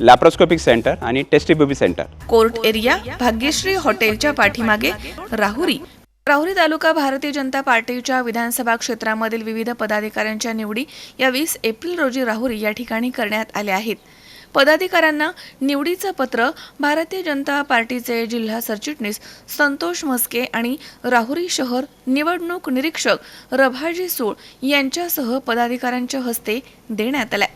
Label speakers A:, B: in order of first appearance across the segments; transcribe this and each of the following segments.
A: Laparoscopic centre आणि test tube baby centre
B: court area Bhagyashree हॉटेलच्या पाठीमागे राहुरी. राहुरी तालुका भारतीय जनता पार्टीच्या विधानसभा क्षेत्रामधील विविध पदाधिकाऱ्यांच्या निवडी या वीस एप्रिल रोजी राहुरी या ठिकाणी करण्यात आल्या आहेत. पदाधिकाऱ्यांना निवडीचं पत्र भारतीय जनता पार्टीचे जिल्हा सरचिटणीस संतोष म्हस्के आणि राहुरी शहर निवडणूक निरीक्षक रभाजी सूळ यांच्यासह पदाधिकाऱ्यांच्या हस्ते देण्यात आल्या.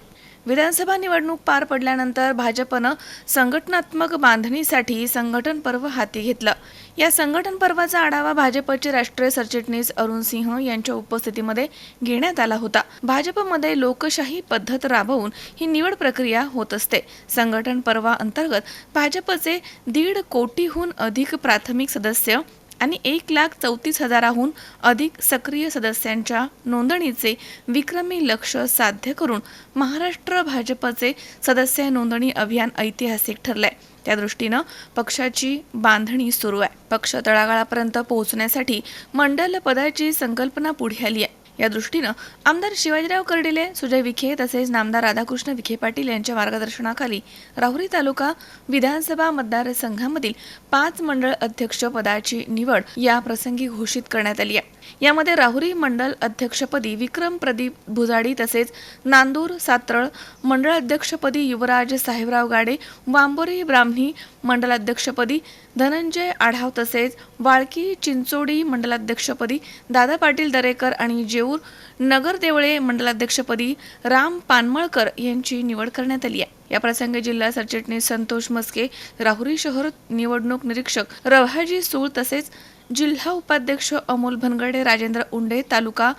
B: विधानसभा निवडणूक पार पडल्यानंतर भाजपनं संघटनात्मक बांधणीसाठी संघटन पर्व हाती घेतलं. या संघटन पर्वाचा आढावा भाजपचे राष्ट्रीय सरचिटणीस अरुण सिंह यांच्या उपस्थितीमध्ये घेण्यात आला होता. भाजपमध्ये लोकशाही पद्धत राबवून ही निवड प्रक्रिया होत असते. संघटन पर्वा अंतर्गत भाजपचे दीड कोटीहून अधिक प्राथमिक सदस्य आणि एक लाख चौतीस हजाराहून अधिक सक्रिय सदस्यांच्या नोंदणीचे विक्रमी लक्ष साध्य करून महाराष्ट्र भाजपचे सदस्य नोंदणी अभियान ऐतिहासिक ठरलंय. त्या दृष्टीनं पक्षाची बांधणी सुरू आहे. पक्ष तळागाळापर्यंत पोहोचण्यासाठी मंडल पदाची संकल्पना पुढे आली आहे. या दृष्टीनं आमदार शिवाजीराव कर्डिले सुजय विखे तसेच नामदार राधाकृष्ण विखे पाटील यांच्या मार्गदर्शनाखाली राहुरी तालुका विधानसभा मतदारसंघामधील पाच मंडळ अध्यक्ष पदाची निवड या प्रसंगी घोषित करण्यात आली आहे. यामध्ये राहुरी मंडल अध्यक्षपदी विक्रम प्रदीप भुजाडी तसेच नांदूर सातरळ मंडळ अध्यक्षपदी युवराज साहेबराव गाडे वांबोरी ब्राह्मणी मंडलाध्यक्षपदी धनंजय आढाव तसेच वाळकी चिंचोडी मंडलाध्यक्षपदी दादा पाटील दरेकर आणि जे. देऊर नगर देवळे मंडलाध्यक्षपदी राम पानमळकर यांची निवड करण्यात आली आहे. या प्रसंगी जिल्हा सरचिटणीस संतोष मस्के राहुरी शहर निवडणूक निरीक्षक रव्हाजी सूळ तसेच जिल्हा उपाध्यक्ष अमोल भनगडे राजेंद्र उंडे तालुका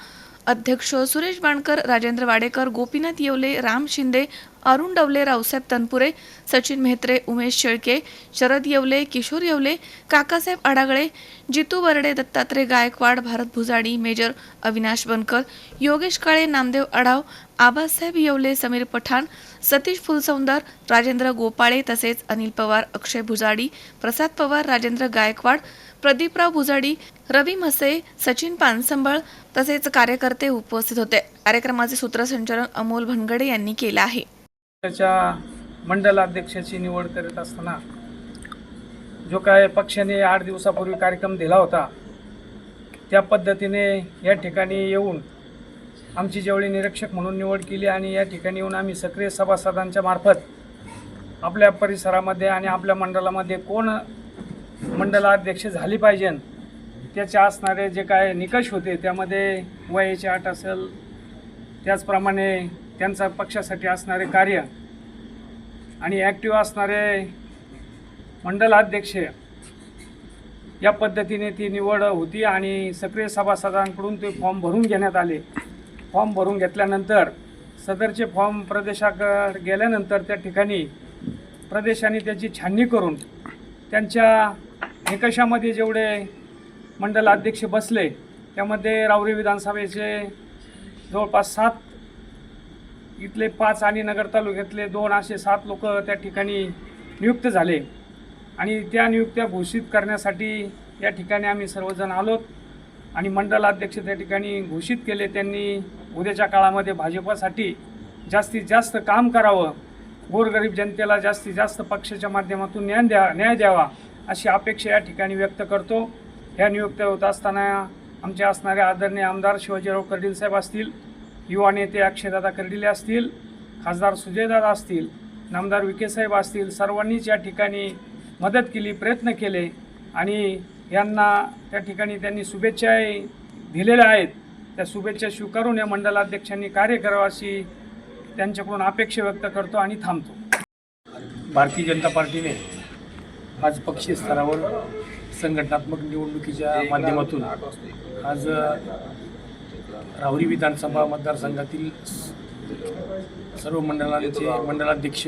B: अध्यक्ष सुरेश बाणकर राजेंद्र वाडेकर गोपीनाथ येवले राम शिंदे अरुण डवले रावसाहेब तनपुरे सचिन मेहत्रे उमेश शेळके शरद येवले किशोर येवले काकासाहेब आडागळे जितू बर्डे दत्तात्रय गायकवाड भारत भुजाडी मेजर अविनाश बनकर योगेश काळे नामदेव आढाव आबासाहेब येवले समीर पठाण सतीश फुलसौंदर राजेंद्र गोपाळे तसेच अनिल पवार अक्षय भुजाडी प्रसाद पवार राजेंद्र गायकवाड प्रदीपराव भुजाडी रवी म्हसे सचिन पानसंबळ तसेच कार्यकर्ते उपस्थित होते. कार्यक्रमाचे सूत्रसंचालन अमोल भनगडे यांनी केलं आहे.
C: त्याच्या मंडलाध्यक्षाची निवड करत असताना जो काय पक्षाने आठ दिवसापूर्वी कार्यक्रम दिला होता त्या पद्धतीने या ठिकाणी येऊन आमची जेवढी निरीक्षक म्हणून निवड केली आणि या ठिकाणी येऊन आम्ही सक्रिय सभासदांच्या मार्फत आपल्या परिसरामध्ये आणि आपल्या मंडळामध्ये कोण मंडलाध्यक्ष झाली पाहिजे. त्याचे असणारे जे काय निकष होते त्यामध्ये वयाची अट असेल त्याचप्रमाणे त्यांचा पक्षासाठी असणारे कार्य आणि ॲक्टिव्ह असणारे मंडलाध्यक्ष या पद्धतीने ती निवड होती आणि सक्रिय सभासदांकडून ते फॉर्म भरून घेण्यात आले. फॉर्म भरून घेतल्यानंतर सदरचे फॉर्म प्रदेशाकडे गेल्यानंतर त्या ठिकाणी प्रदेशाने त्याची छाननी करून त्यांच्या निकषामध्ये जेवढे मंडल अध्यक्ष बसले त्यामध्ये रावरी विधानसभेचे जवळपास सात इथले पाच आणि नगर तालुक्यातले दोन असे सात लोक त्या ठिकाणी नियुक्त झाले. आणि त्या नियुक्त्या घोषित करण्यासाठी या ठिकाणी आम्ही सर्वजण आलोत आणि मंडलाध्यक्ष त्या ठिकाणी घोषित केले. त्यांनी उद्याच्या काळामध्ये भाजपासाठी जास्तीत जास्त काम करावं. गोरगरीब जनतेला जास्तीत जास्त पक्षाच्या माध्यमातून न्याय द्या न्याय द्यावा. अशी अपेक्षा या ठिकाणी व्यक्त करतो. ह्या नियुक्त्या होत असताना आमचे असणारे आदरणीय आमदार शिवाजीराव कर्डील साहेब असतील युवा नेते अक्षयदादा कर्डिले असतील खासदार सुजयदादा असतील नामदार विखे साहेब असतील सर्वांनीच या ठिकाणी मदत केली प्रयत्न केले आणि यांना त्या ठिकाणी त्यांनी शुभेच्छा दिलेल्या आहेत. त्या शुभेच्छा स्वीकारून या मंडलाध्यक्षांनी कार्य करावं अशी त्यांच्याकडून अपेक्षा व्यक्त करतो आणि थांबतो.
D: भारतीय जनता पार्टीने आज पक्षीय स्तरावर संघटनात्मक निवडणुकीच्या माध्यमातून आज राहुरी विधानसभा मतदारसंघातील सर्व मंडळांचे मंडलाध्यक्ष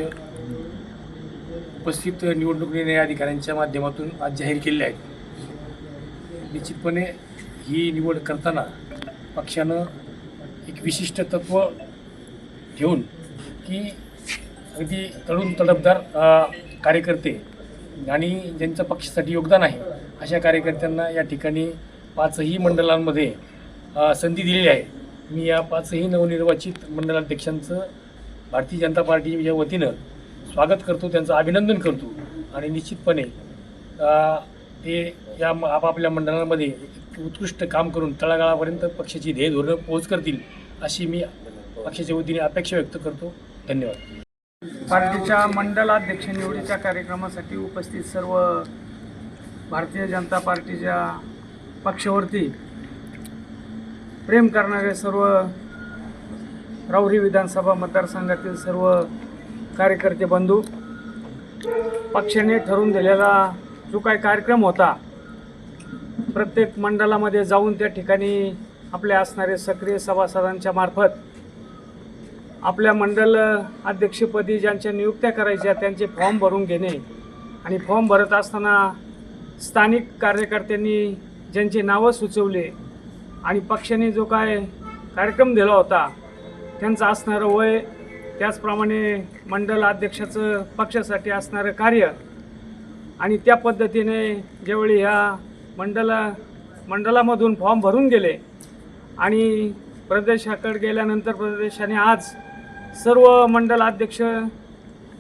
D: उपस्थित निवडणूक निर्णय अधिकाऱ्यांच्या माध्यमातून आज जाहीर केले आहेत. निश्चितपणे ही निवड करताना पक्षानं एक विशिष्ट तत्त्व ठेवून की अगदी तळून तडफदार कार्यकर्ते आणि ज्यांचं पक्षासाठी योगदान आहे अशा कार्यकर्त्यांना या ठिकाणी पाचही मंडळांमध्ये संधी दिलेली आहे. मी या पाचही नवनिर्वाचित मंडलाध्यक्षांचं भारतीय जनता पार्टीच्या वतीनं स्वागत करतो त्यांचं अभिनंदन करतो आणि निश्चितपणे ते या म- आपापल्या मंडळांमध्ये एक उत्कृष्ट काम करून तळागाळापर्यंत पक्षाची ध्येय धोरणं पोहोच करतील अशी मी पक्षाच्या वतीने अपेक्षा व्यक्त करतो. धन्यवाद.
C: पार्टीच्या मंडलाध्यक्ष निवडीच्या कार्यक्रमासाठी उपस्थित सर्व भारतीय जनता पार्टीच्या पक्षावरती प्रेम करणारे सर्व राऊरी विधानसभा मतदारसंघातील सर्व कार्यकर्ते बंधू पक्षाने ठरवून दिलेला जो काही कार्यक्रम होता प्रत्येक मंडलामध्ये जाऊन त्या ठिकाणी आपले असणारे सक्रिय सभासदांच्या मार्फत आपल्या मंडल अध्यक्षपदी ज्यांच्या नियुक्त्या करायच्या त्यांचे फॉर्म भरून घेणे. आणि फॉर्म भरत असताना स्थानिक कार्यकर्त्यांनी ज्यांची नावं सुचवले आणि पक्षाने जो काय कार्यक्रम दिला होता त्यांचं असणारं वय त्याचप्रमाणे मंडल अध्यक्षाचं पक्षासाठी असणारं कार्य आणि त्या पद्धतीने ज्यावेळी ह्या मंडला मंडलामधून फॉर्म भरून गेले आणि प्रदेशाकडे गेल्यानंतर प्रदेशाने आज सर्व मंडलाध्यक्ष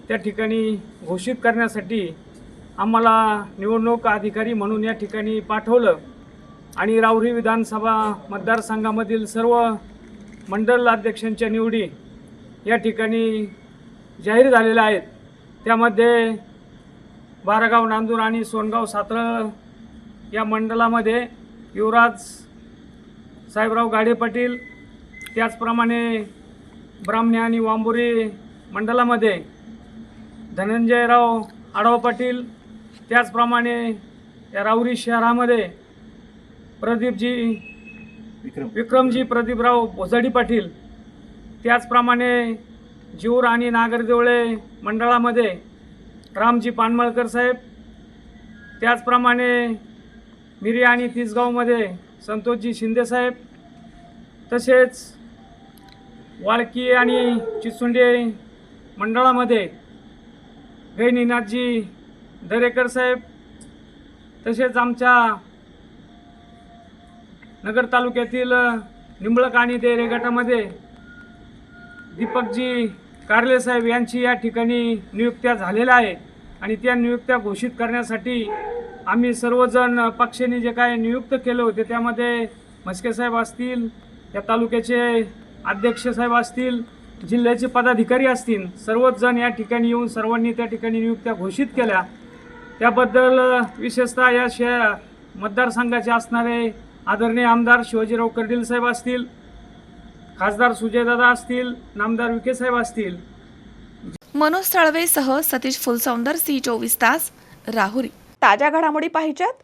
C: त्या ठिकाणी घोषित करण्यासाठी आम्हाला निवडणूक अधिकारी म्हणून या ठिकाणी पाठवलं. आणि राऊरी विधानसभा मतदारसंघामधील सर्व मंडल अध्यक्षांच्या निवडी या ठिकाणी जाहीर झालेल्या आहेत. त्यामध्ये बारागाव नांदूर आणि सोनगाव सातरं या मंडलामध्ये युवराज साहेबराव गाडे पाटील त्याचप्रमाणे ब्राह्मणे आणि वांबोरी मंडलामध्ये धनंजयराव आडवा पाटील त्याचप्रमाणे या राऊरी शहरामध्ये प्रदीपजी विक्रमजी प्रदीपराव भोसडी पाटील त्याचप्रमाणे जीवर आणि नागरदेवळे मंडळामध्ये रामजी पानमळकर साहेब त्याचप्रमाणे मिरी आणि तिसगावमध्ये संतोषजी शिंदेसाहेब तसेच वाळकी आणि चिसुंडे मंडळामध्ये गैनीनाथजी दरेकर साहेब तसेच आमच्या नगर तालुक्यातील निंबळक आणि देरे गटामध्ये दीपकजी कारले साहेब यांची या ठिकाणी नियुक्त्या झालेल्या आहे आणि त्या नियुक्त्या घोषित करण्यासाठी आम्ही सर्वजण पक्षाने जे काय नियुक्त केले होते त्यामध्ये म्हस्के साहेब असतील या तालुक्याचे अध्यक्ष साहेब असतील जिल्ह्याचे पदाधिकारी असतील सर्वच जण या ठिकाणी येऊन सर्वांनी त्या ठिकाणी नियुक्त्या घोषित केल्या. त्याबद्दल विशेषतः या शे मतदारसंघाचे असणारे आदरणीय आमदार शिवाजीराव कर्डील साहेब असतील खासदार सुजयदादा असतील नामदार विखे साहेब असतील.
B: मनोज साळवेसह सतीश फुलसौंदर सी चोवीस तास राहुरी. ताज्या घडामोडी पाहिजेत?